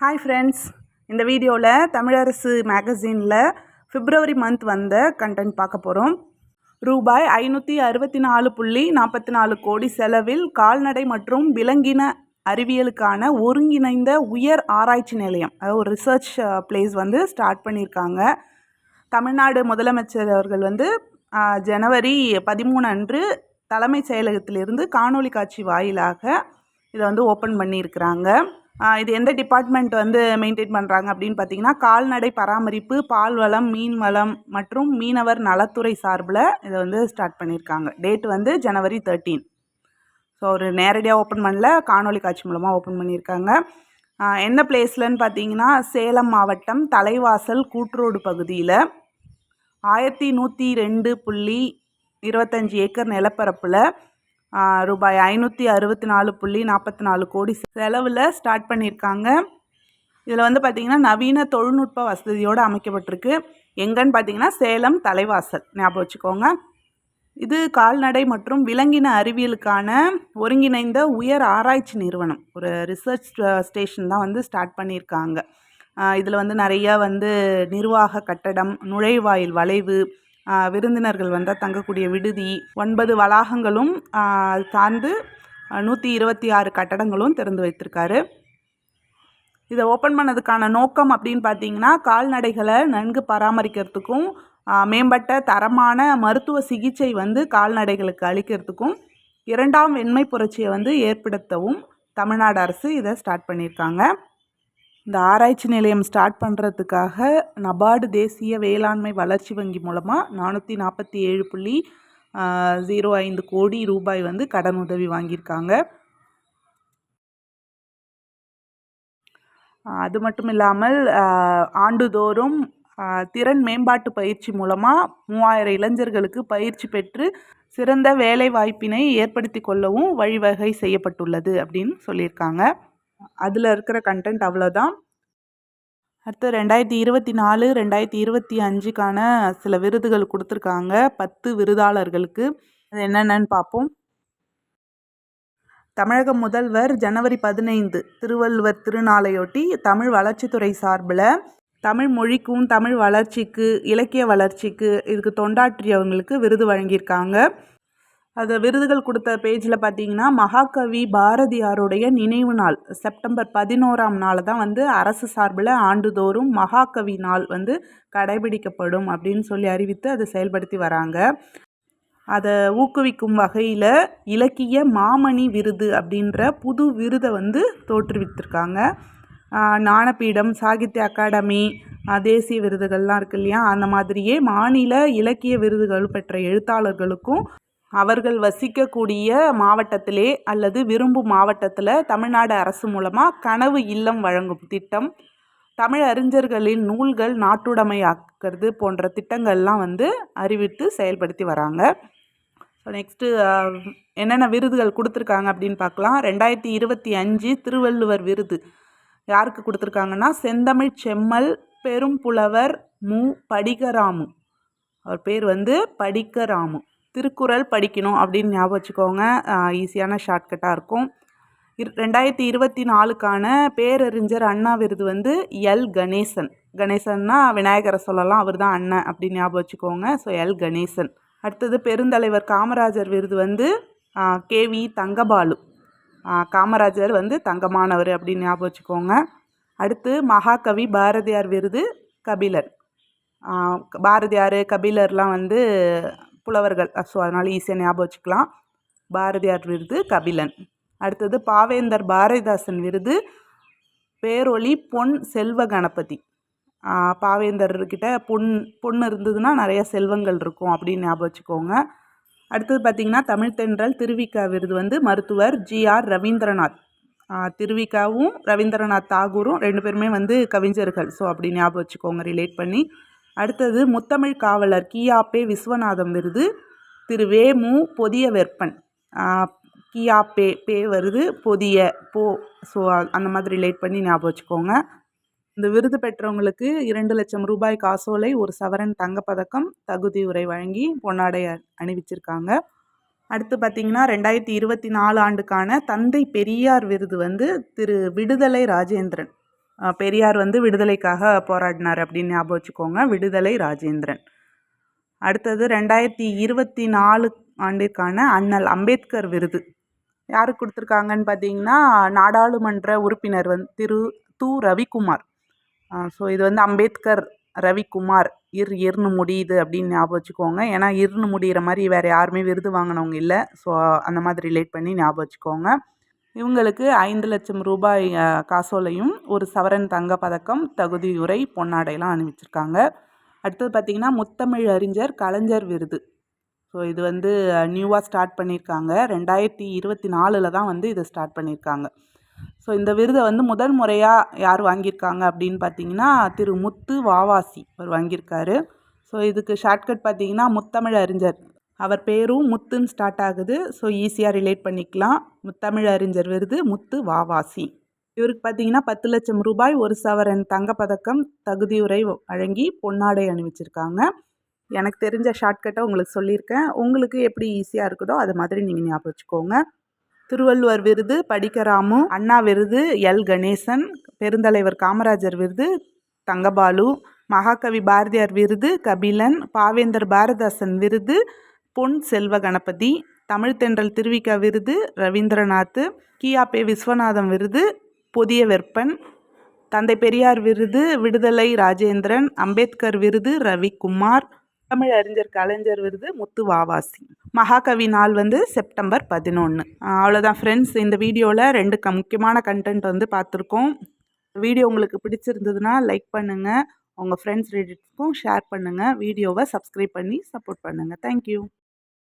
Hi friends இந்த வீடியோவில் தமிழரசு மேகசினில் ஃபிப்ரவரி மந்த் வந்த கண்டென்ட் பார்க்க போகிறோம் ரூபாய் ஐநூற்றி அறுபத்தி நாலு புள்ளி நாற்பத்தி நாலு கோடி செலவில் கால்நடை மற்றும் விலங்கின அறிவியலுக்கான ஒருங்கிணைந்த உயர் ஆராய்ச்சி நிலையம் அதாவது ஒரு ரிசர்ச் பிளேஸ் வந்து ஸ்டார்ட் பண்ணியிருக்காங்க. தமிழ்நாடு முதலமைச்சர் அவர்கள் வந்து ஜனவரி பதிமூணு அன்று தலைமைச் செயலகத்திலிருந்து காணொலி காட்சி வாயிலாக இதை வந்து ஓப்பன் பண்ணியிருக்கிறாங்க. இது எந்த டிபார்ட்மெண்ட் வந்து மெயின்டைன் பண்ணுறாங்க அப்படின்னு பார்த்தீங்கன்னா கால்நடை பராமரிப்பு பால் வளம் மீன் வளம் மற்றும் மீனவர் நலத்துறை சார்பில் இதை வந்து ஸ்டார்ட் பண்ணியிருக்காங்க. டேட் வந்து ஜனவரி தேர்ட்டீன் ஸோ ஒரு நேரடியாக ஓப்பன் பண்ணல காணொலி காட்சி மூலமாக ஓப்பன் பண்ணியிருக்காங்க. என்ன பிளேஸ்லன்னு பார்த்தீங்கன்னா சேலம் மாவட்டம் தலைவாசல் கூட்ரோடு பகுதியில் ஆயிரத்தி நூற்றி ரெண்டு புள்ளி இருபத்தஞ்சி ஏக்கர் நிலப்பரப்பில் ரூபாய் ஐநூற்றி அறுபத்தி நாலு புள்ளி நாற்பத்தி நாலு கோடி செலவில் ஸ்டார்ட் பண்ணியிருக்காங்க. இதில் வந்து பார்த்திங்கன்னா நவீன தொழில்நுட்ப வசதியோடு அமைக்கப்பட்டிருக்கு. எங்கன்னு பார்த்தீங்கன்னா சேலம் தலைவாசல். ஞாபகம் வச்சுக்கோங்க. இது கால்நடை மற்றும் விலங்கின அறிவியலுக்கான ஒருங்கிணைந்த உயர் ஆராய்ச்சி நிறுவனம். ஒரு ரிசர்ச் ஸ்டேஷன் தான் வந்து ஸ்டார்ட் பண்ணியிருக்காங்க. இதில் வந்து நிறைய வந்து நிர்வாக கட்டடம் நுழைவாயில் வளைவு விருந்தினர்கள் வந்தால் தங்கக்கூடிய விடுதி. ஒன்பது வளாகங்களும் சார்ந்து நூற்றி இருபத்தி ஆறு கட்டடங்களும் திறந்து வைத்திருக்காரு. இதை ஓப்பன் பண்ணதுக்கான நோக்கம் அப்படின்னு பார்த்தீங்கன்னா கால்நடைகளை நன்கு பராமரிக்கிறதுக்கும் மேம்பட்ட தரமான மருத்துவ சிகிச்சை வந்து கால்நடைகளுக்கு அளிக்கிறதுக்கும் இரண்டாம் வெண்மை புரட்சியை வந்து ஏற்படுத்தவும் தமிழ்நாடு அரசு இதை ஸ்டார்ட் பண்ணியிருக்காங்க. இந்த ஆராய்ச்சி நிலையம் ஸ்டார்ட் பண்ணுறதுக்காக நபார்டு தேசிய வேளாண்மை வளர்ச்சி வங்கி மூலமாக நானூற்றி நாற்பத்தி ஏழு புள்ளி ஜீரோ ஐந்து கோடி ரூபாய் வந்து கடன் உதவி வாங்கியிருக்காங்க. அது மட்டும் இல்லாமல் ஆண்டுதோறும் திறன் மேம்பாட்டு பயிற்சி மூலமாக மூவாயிரம் இளைஞர்களுக்கு பயிற்சி பெற்று சிறந்த வேலை வாய்ப்பினை ஏற்படுத்தி கொள்ளவும் வழிவகை செய்யப்பட்டுள்ளது அப்படின்னு சொல்லியிருக்காங்க. அதில் இருக்கிற கண்டென்ட் அவ்வளோதான் அடுத்து ரெண்டாயிரத்தி இருபத்தி நாலு ரெண்டாயிரத்தி இருபத்தி அஞ்சுக்கான சில விருதுகள் கொடுத்துருக்காங்க. பத்து விருதாளர்களுக்கு. அது என்னென்னு பார்ப்போம். தமிழக முதல்வர் ஜனவரி பதினைந்து திருவள்ளுவர் திருநாளையொட்டி தமிழ் வளர்ச்சித்துறை சார்பில் தமிழ் மொழிக்கும் தமிழ் வளர்ச்சிக்கு இலக்கிய வளர்ச்சிக்கு இதுக்கு தொண்டாற்றியவங்களுக்கு விருது வழங்கியிருக்காங்க. அந்த விருதுகள் கொடுத்த பேஜில் பார்த்தீங்கன்னா மகாகவி பாரதியாருடைய நினைவு நாள். செப்டம்பர் பதினோராம் நாள் தான் வந்து அரசு சார்பில் ஆண்டுதோறும் மகாகவி நாள் வந்து கடைபிடிக்கப்படும் அப்படின்னு சொல்லி அறிவித்து அதை செயல்படுத்தி வராங்க. அதை ஊக்குவிக்கும் வகையில் இலக்கிய மாமணி விருது அப்படின்ற புது விருதை வந்து தோற்றுவித்திருக்காங்க. ஞானபீடம் சாகித்ய அகாடமி தேசிய விருதுகள்லாம் இருக்கு இல்லையா? அந்த மாதிரியே மாநில இலக்கிய விருதுகள் பெற்ற எழுத்தாளர்களுக்கும் அவர்கள் வசிக்கக்கூடிய மாவட்டத்திலே அல்லது விரும்பும் மாவட்டத்தில் தமிழ்நாடு அரசு மூலமாக கனவு இல்லம் வழங்கும் திட்டம். தமிழ் அறிஞர்களின் நூல்கள் நாட்டுடைமையாக்குறது போன்ற திட்டங்கள்லாம் வந்து அறிவித்து செயல்படுத்தி வராங்க. ஸோ நெக்ஸ்ட்டு என்னென்ன விருதுகள் கொடுத்துருக்காங்க அப்படின்னு பார்க்கலாம். ரெண்டாயிரத்தி இருபத்தி அஞ்சு திருவள்ளுவர் விருது. யாருக்கு கொடுத்துருக்காங்கன்னா செந்தமிழ் செம்மல் பெரும் புலவர் மு. படிகராமு. அவர் பேர் வந்து படிக்கராமு திருக்குறள் படிக்கணும் அப்படின்னு ஞாபகம் வச்சுக்கோங்க. ஈஸியான ஷார்ட்கட்டாக இருக்கும். இரு ரெண்டாயிரத்தி இருபத்தி நாலுக்கான பேரறிஞர் அண்ணா விருது வந்து எல் கணேசன். கணேசன்னா விநாயகரை சொல்லலாம். அவர் தான் அண்ணன் அப்படின்னு ஞாபகம் வச்சுக்கோங்க. So L Ganesan. அடுத்தது பெருந்தலைவர் காமராஜர் விருது வந்து கேவி தங்கபாலு. காமராஜர் வந்து தங்கமானவர் அப்படின்னு ஞாபகம் வச்சுக்கோங்க. அடுத்து மகாகவி பாரதியார் விருது கபிலர் பாரதியார் கபிலர்லாம் வந்து புலவர்கள். ஸோ அதனால் ஈஸியாக ஞாபகம் வச்சுக்கலாம். பாரதியார் விருது கபிலன். அடுத்தது பாவேந்தர் பாரதிதாசன் விருது பேரொளி பொன் செல்வ கணபதி. பாவேந்தர்கிட்ட பொன் பொண்ணு இருந்ததுன்னா நிறைய செல்வங்கள் இருக்கும் அப்படின்னு ஞாபகம் வச்சுக்கோங்க. அடுத்தது பார்த்திங்கன்னா தமிழ்த்தென்றல் திருவிக்கா விருது வந்து மருத்துவர் ஜிஆர் ரவீந்திரநாத். திருவிக்காவும் ரவீந்திரநாத் தாகூரும் ரெண்டு பேருமே வந்து கவிஞர்கள். ஸோ அப்படி ஞாபகம் வச்சுக்கோங்க ரிலேட் பண்ணி. அடுத்தது முத்தமிழ் காவலர் கியாப்பே விஸ்வநாதம் விருது. திரு வேமு பொதிய வெப்பன் கியாப்பே பே வருது. பொதிய போ ஸோ அந்த மாதிரி ரிலேட் பண்ணி ஞாபகம் வச்சுக்கோங்க. இந்த விருது பெற்றவங்களுக்கு இரண்டு லட்சம் ரூபாய் காசோலை ஒரு சவரன் தங்கப்பதக்கம் தகுதி உரை வழங்கி பொன்னாடை அணிவிச்சிருக்காங்க. அடுத்து பார்த்திங்கன்னா ரெண்டாயிரத்தி இருபத்தி நாலு ஆண்டுக்கான தந்தை பெரியார் விருது வந்து திரு விடுதலை ராஜேந்திரன். பெரியார் வந்து விடுதலைக்காக போராடினார் அப்படின்னு ஞாபகம் வச்சுக்கோங்க. விடுதலை ராஜேந்திரன். அடுத்தது ரெண்டாயிரத்தி இருபத்தி நாலு ஆண்டிற்கான அண்ணல் அம்பேத்கர் விருது. யாருக்கு கொடுத்துருக்காங்கன்னு பார்த்தீங்கன்னா நாடாளுமன்ற உறுப்பினர் வந்து திரு து ரவிக்குமார். ஸோ இது வந்து அம்பேத்கர் ரவிக்குமார் இர் இர்னு முடியுது அப்படின்னு ஞாபகம் வச்சுக்கோங்க. ஏன்னா இர்னு முடிகிற மாதிரி வேறு யாருமே விருது வாங்கினவங்க இல்லை. ஸோ அந்த மாதிரி ரிலேட் பண்ணி ஞாபகம் வச்சுக்கோங்க. இவங்களுக்கு ஐந்து லட்சம் ரூபாய் காசோலையும் ஒரு சவரன் தங்க பதக்கம் தகுதியுரை பொன்னாடையெல்லாம் அனுப்பிச்சிருக்காங்க அடுத்தது பார்த்திங்கன்னா முத்தமிழ் அறிஞர் கலைஞர் விருது. ஸோ இது வந்து நியூவாக ஸ்டார்ட் பண்ணியிருக்காங்க ரெண்டாயிரத்தி இருபத்தி நாலில் தான் வந்து இதை ஸ்டார்ட் பண்ணியிருக்காங்க ஸோ இந்த விருதை வந்து முதல் முறையாக யார் வாங்கியிருக்காங்க அப்படின்னு பார்த்தீங்கன்னா திரு முத்து வாவாசி அவர் வாங்கியிருக்காரு. ஸோ இதுக்கு ஷார்ட்கட் பார்த்தீங்கன்னா முத்தமிழ் அறிஞர். அவர் பேரும் முத்துன்னு ஸ்டார்ட் ஆகுது. ஸோ ஈஸியாக ரிலேட் பண்ணிக்கலாம். முத்தமிழ் அறிஞர் விருது முத்து வாவாசி. இவருக்கு பார்த்தீங்கன்னா பத்து லட்சம் ரூபாய் ஒரு சவரன் தங்கப்பதக்கம் தகுதியுரை வழங்கி பொன்னாடை அணிவிச்சிருக்காங்க. எனக்கு தெரிஞ்ச ஷார்ட்கட்டை உங்களுக்கு சொல்லியிருக்கேன். உங்களுக்கு எப்படி ஈஸியாக இருக்குதோ அது மாதிரி நீங்கள் ஞாபகம் வச்சுக்கோங்க. திருவள்ளுவர் விருது படிக்கராமு அண்ணா விருது எல். கணேசன் பெருந்தலைவர் காமராஜர் விருது தங்கபாலு மகாகவி பாரதியார் விருது கபிலன் பாவேந்தர் பாரதாசன் விருது பொன் செல்வ கணபதி தமிழ்த்தென்றல் திருவிக்கா விருது ரவீந்திரநாத் கியாபே விஸ்வநாதம் விருது புதிய வெப்பன் தந்தை பெரியார் விருது விடுதலை ராஜேந்திரன் அம்பேத்கர் விருது ரவிக்குமார் தமிழ் அறிஞர் கலைஞர் விருது முத்து வாவாசி. மகாகவி நாள் வந்து செப்டம்பர் பதினொன்று அவ்வளோதான் ஃப்ரெண்ட்ஸ் இந்த வீடியோவில் ரெண்டு க முக்கியமான கண்டென்ட் வந்து பார்த்துருக்கோம். வீடியோ உங்களுக்கு பிடிச்சிருந்ததுன்னா லைக் பண்ணுங்கள் உங்கள் ஃப்ரெண்ட்ஸ் ரிலேட்டிவ்ஸ்க்கும் ஷேர் பண்ணுங்கள் வீடியோவை சப்ஸ்கிரைப் பண்ணி சப்போர்ட் பண்ணுங்கள் தேங்க்யூ